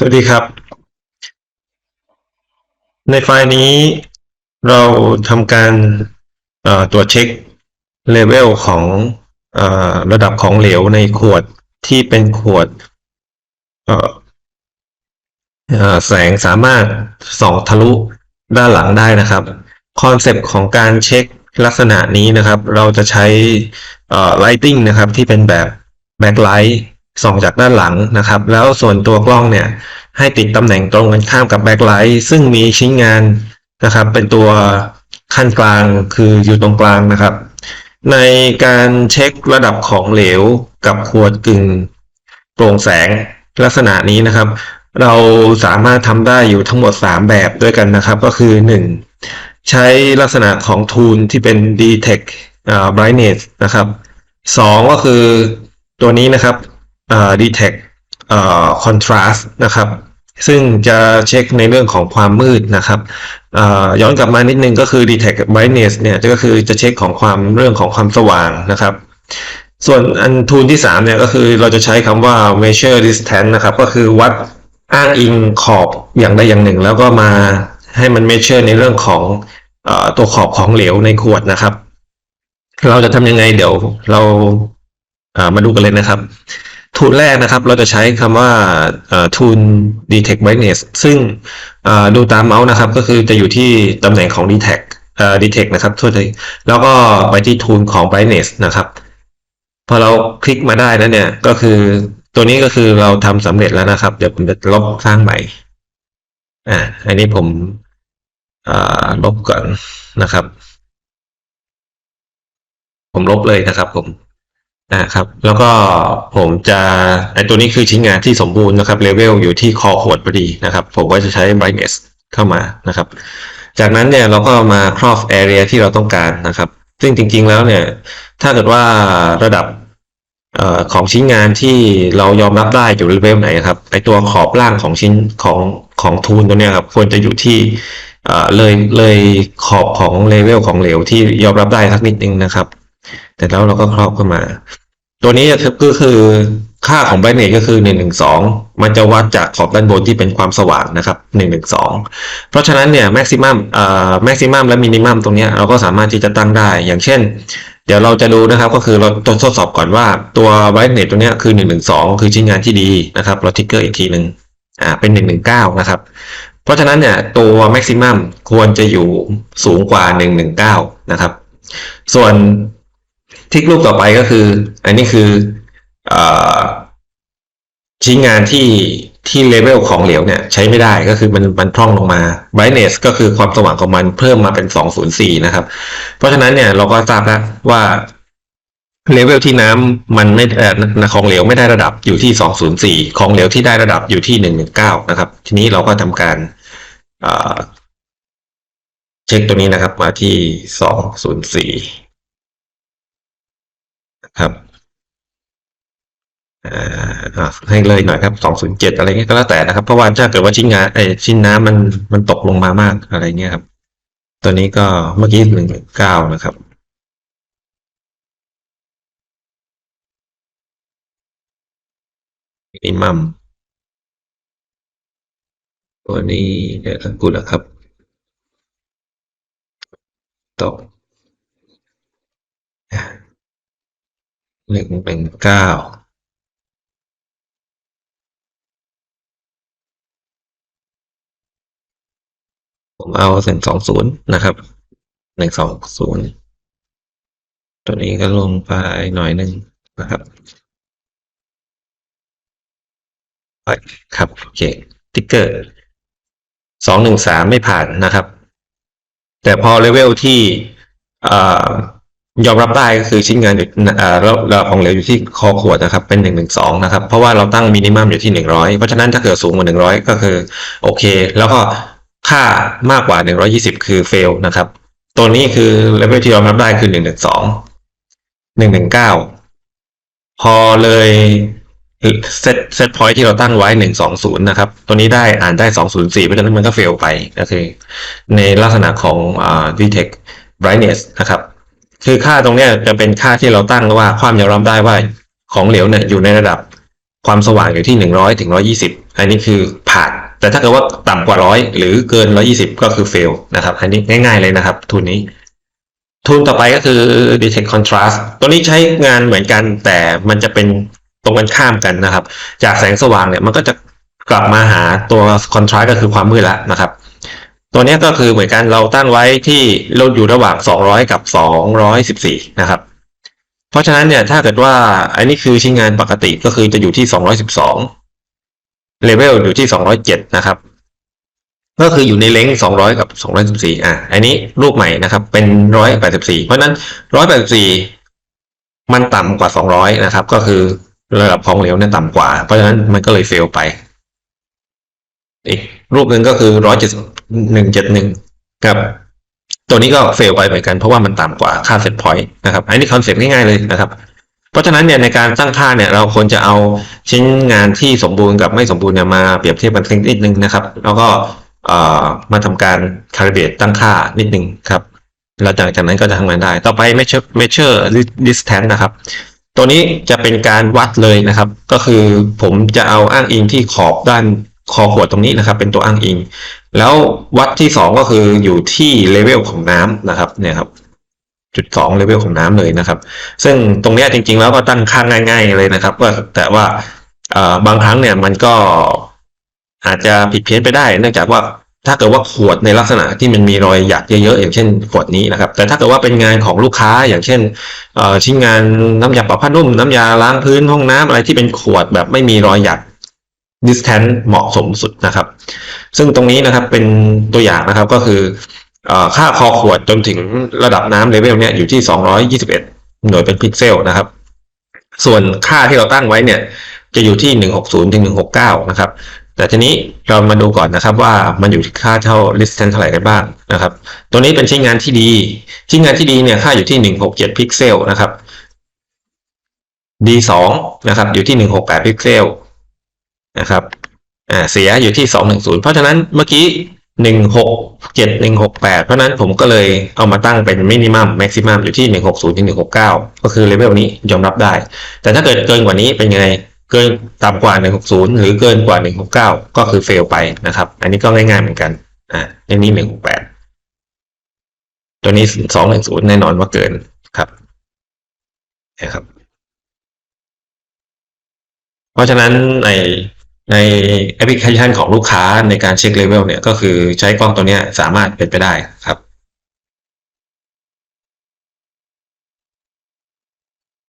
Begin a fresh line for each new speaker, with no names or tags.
สวัสดีครับ ในไฟล์นี้เราทำการตรวจเช็คเลเวลของอระดับของเหลวในขวดที่เป็นขวดแสงสามารถส่องทะลุด้านหลังได้นะครับคอนเซปต์ของการเช็คลักษณะนี้นะครับ เราจะใช้เอ่อ lighting นะครับที่เป็นแบบ backlight ส่องจากด้านหลังนะครับ แล้วส่วนตัวกล้องเนี่ยให้ติดตำแหน่งตรงกันข้ามกับ backlight ซึ่งมีชิ้นงานนะครับ เป็นตัวขั้นกลางคืออยู่ตรงกลางนะครับ ในการเช็คระดับของเหลวกับขวดกึ่งโปร่งแสงลักษณะนี้นะครับ เราสามารถทำได้อยู่ทั้งหมด 3 แบบด้วยกันนะครับ ก็คือ 1 ใช้ลักษณะของ tool ที่เป็น detect อ่า brightness นะครับ 2 ก็คือตัวนี้นะครับ detect เอ่อ contrast นะครับซึ่งจะเช็คในเรื่องของความมืดนะครับอ่อย้อนกลับมานิดนึงก็คือ detect brightness เนี่ยก็คือจะเช็คของความเรื่องของความสว่างนะครับ ส่วนอันทูลที่3เนี่ยก็คือเราจะใช้คำว่า measure distance นะครับ ก็คือวัดอ้างอิงขอบอย่างใดอย่างหนึ่ง แล้วก็มาให้มัน measure ในเรื่องของอตัวขอบของเหลวในขวดนะครับ เราจะทำยังไงเดี๋ยวเราอ่อมาดูกันเลยนะครับ ทูลแรกนะครับ เราจะใช้คำว่าทูล detect brightness ซึ่งดูตามเมาส์นะครับ ก็คือจะอยู่ที่ตำแหน่งของ detect detect นะครับโทษทีแล้วก็ไปที่ทูลของ brightness นะครับ พอเราคลิกมาได้แล้วเนี่ย ก็คือตัวนี้ก็คือเราทำสำเร็จแล้วนะครับ เดี๋ยวผมจะลบสร้างใหม่ อ่า อันนี้ผมลบก่อนนะครับ ผมลบเลยนะครับผม อ่าครับ แล้วก็ผมจะไอตัวนี้คือชิ้นงานที่สมบูรณ์นะครับเลเวลอยู่ที่คอขวดพอดีนะครับ ผมก็จะใช้ brightness เข้ามานะครับ จากนั้นเนี่ยเราก็มาครอบ area ที่เราต้องการนะครับ ซึ่งจริงๆแล้วเนี่ย ถ้าเกิดว่าระดับออของชิ้นงานที่เรายอมรับได้อยู่เลเวลไหนครับไอตัวขอบล่างของชิ้นของของทูลตัวเนี้ยครับควรจะอยู่ที่เอ่อเลยเลยขอบของเลเวลของเหลวที่ยอมรับได้สักนิดนึงนะครับ แต่แล้วเราก็ครอบเข้ามา ตัวนี้ก็คือค่าของ brightness ก็คือ112 มันจะวัดจากขอบด้านบนที่เป็นความสว่างนะครับ112 เพราะฉะนั้นเนี่ย maximum เอ่อ maximum และ minimum ตรงนี้เราก็สามารถที่จะตั้งได้ อย่างเช่น เดี๋ยวเราจะดูนะครับก็คือเราทดสอบก่อนว่าตัว brightness ตัวนี้คือ112 คือชิ้นงานที่ดีนะครับ เราทิกเกอร์อีกทีหนึ่งอ่าเป็น119นะครับเพราะฉะนั้นเนี่ยตัว maximum ควรจะอยู่สูงกว่า 119 นะครับ ส่วน ทิกรูปต่อไปก็คือ อันนี้คืออชิ้นงานที่ที่เลเวลของเหลวเนี่ยใช้ไม่ได้ก็คือมันมันพร่องลงมา brightness ก็คือความสว่างของมันเพิ่มมาเป็น 204 นะครับ เพราะฉะนั้นเนี่ยเราก็ทราบแล้วว่าเลเวลที่น้ำมันไม่ของเหลวไม่ได้ระดับอยู่ที่ 204 ของเหลวที่ได้ระดับอยู่ที่ 119 นะครับ ทีนี้เราก็ทำการเอ่อเช็คตัวนี้นะครับมาที่ 204 ครับอ่าให้เลยหน่อยครับ207อะไรเงี้ยก็แล้วแต่นะครับ เพราะว่าถ้าเกิดว่าชิ้นงานไอ้ชิ้นน้ำมันมันตกลงมามากอะไรเงี้ยครับ ตัวนี้ก็เมื่อกี้119นะครับมินิมัมตัวนี้เดี๋ยวสักครู่นะครับ ตก หนึ่งหนึ่งเก้าผมเอาหนึ่งสองศูนย์นะครับหนึ่งสองศูนย์ตัวนี้ก็ลงไปหน่อยหนึ่งนะครับไปครับโอเคติ๊กเกอร์สองหนึ่งสามไม่ผ่านนะครับ แต่พอเลเวลที่อ่อ ยอมรับได้ก็คือชิ้นงานอยู่เระดับของเหลวอยู่ที่คอขวดนะครับเป็นหนึ่งหนึ่งสองนะครับ เพราะว่าเราตั้งมินิมัมอยู่ที่หนึ่งร้อยเพราะฉะนั้นถ้าเกิดสูงกว่าหนึ่งร้อยก็คือโอเค แล้วก็ค่ามากกว่าหนึ่งร้อยี่สิบคือเฟลนะครับ ตัวนี้คือเลเวลที่ยอมรับได้คือหนึ่งหนึ่งสองหนึ่งหนึ่งเก้าพอเลยเซตเซตพอยที่เราตั้งไว้หนึ่งสองศูนย์นะครับ ตัวนี้ได้อ่านได้สองศูนย์สี่เพราะฉะนั้นมันก็เฟลไปก็คือในลักษณะของอ่า detect brightness นะครับ คือค่าตรงเนี้ยจะเป็นค่าที่เราตั้งว่าความยอมรับได้ว่าของเหลวเนี่ยอยู่ในระดับความสว่างอยู่ที่หนึ่งร้อยถึงร้อยี่สิบอันนี้คือผ่าน แต่ถ้าเกิดว่าต่ำกว่าร้อยหรือเกินร้อยี่สิบก็คือ fail นะครับ อันนี้ง่าย ๆเลยนะครับทุนนี้ทุนต่อไปก็คือ detect contrast ตัวนี้ใช้งานเหมือนกัน แต่มันจะเป็นตรงกันข้ามกันนะครับ จากแสงสว่างเนี่ยมันก็จะกลับมาหาตัว contrast ก็คือความมืดล้วนะครับ ตัวนี้ก็คือเหมือนกันเราตั้งไว้ที่เราอยู่ระหว่าง 200 กับ 214 นะครับ เพราะฉะนั้นเนี่ยถ้าเกิดว่าอันนี้คือชิ้นงานปกติก็คือจะอยู่ที่ 212 เลเวลอยู่ที่ 207 นะครับ ก็คืออยู่ในเลง200 กับ 214 อะ อันนี้รูปใหม่นะครับ เป็น 184 เพราะฉะนั้น 184 มันต่ำกว่า 200 นะครับ ก็คือระดับของเหลวเนี่ยต่ำกว่า เพราะฉะนั้นมันก็เลยเฟลไปอีก รูปหนึ่งก็คือ171กับ ตัวนี้ก็เฟลไปเหมือนกันเพราะว่ามันต่ำกว่าค่าเซตพอยต์นะครับ อันนี้คอนเซ็ปต์ง่ายๆเลยนะครับ เพราะฉะนั้นเนี่ยในการตั้งค่าเนี่ยเราควรจะเอาชิ้นงานที่สมบูรณ์กับไม่สมบูรณ์เนี่ยมาเปรียบเทียบกันสักนิดนึงนะครับ แล้วก็มาทำการคาลิเบตตั้งค่านิดนึงครับแล้วจากจากนั้นก็จะทำงานได้ ต่อไป measure measure distance นะครับ ตัวนี้จะเป็นการวัดเลยนะครับ ก็คือผมจะเอาอ้างอิงที่ขอบด้าน คอขวดตรงนี้นะครับ เป็นตัวอ้างอิง แล้ววัดที่สองก็คืออยู่ที่เลเวลของน้ำนะครับเนี่ยครับจุดสองเลเวลของน้ำเลยนะครับ ซึ่งตรงนี้จริง ๆ แล้วก็ตั้งค่าง่าย ๆ เลยนะครับว่าแต่ว่าบางครั้งเนี่ยมันก็อาจจะผิดเพี้ยนไปได้ เนื่องจากว่าถ้าเกิดว่าขวดในลักษณะที่มันมีรอยหยักเยอะๆอย่างเช่นขวดนี้นะครับ แต่ถ้าเกิดว่าเป็นงานของลูกค้าอย่างเช่นชิ้นงานน้ำยาปรับผ้านุ่มน้ำยาล้างพื้นห้องน้ำอะไรที่เป็นขวดแบบไม่มีรอยหยัก distance เหมาะสมสุดนะครับ ซึ่งตรงนี้นะครับเป็นตัวอย่างนะครับก็คืออค่าคอขวดจนถึงระดับน้ำเลเวลเนี่ยอยู่ที่ 221 หน่วยเป็นพิกเซลนะครับ ส่วนค่าที่เราตั้งไว้เนี่ยจะอยู่ที่ 160ถึง169 นะครับ แต่ทีนี้เรามาดูก่อนนะครับว่ามันอยู่ที่ค่าเท่า distance เท่าไหร่กันบ้างนะครับ ตัวนี้เป็นชิ้นงานที่ดีชิ้นงานที่ดีเนี่ยค่าอยู่ที่ 167 พิกเซลนะครับ D2 นะครับอยู่ที่ 168 พิกเซล นะครับอ่าเสียอยู่ที่สองหนึ่งศูนย์เพราะฉะนั้นเมื่อกี้หนึ่งหกเจ็ดหนึ่งหกแปดเพราะฉะนั้นผมก็เลยเอามาตั้งเป็นมินิมัมแม็กซิมัมอยู่ที่หนึ่งหกศูนย์ถึงหนึ่งหกเก้าก็คือเลเวลนี้ยอมรับได้ แต่ถ้าเกิดเกินกว่านี้เป็นไงเกินต่ำกว่าหนึ่งหกศูนย์หรือเกินกว่าหนึ่งหกเก้าก็คือเฟลไปนะครับ อันนี้ก็ง่ายๆเหมือนกันอ่าอันนี้หนึ่งหกแปดตัวนี้สองหนึ่งศูนย์แน่นอนว่าเกินครับนะครับ เพราะฉะนั้นใน ในแอปพลิเคชันของลูกค้าในการเช็คเลเวลเนี่ยก็คือใช้กล้องตัวนี้สามารถเป็นไปได้ครับ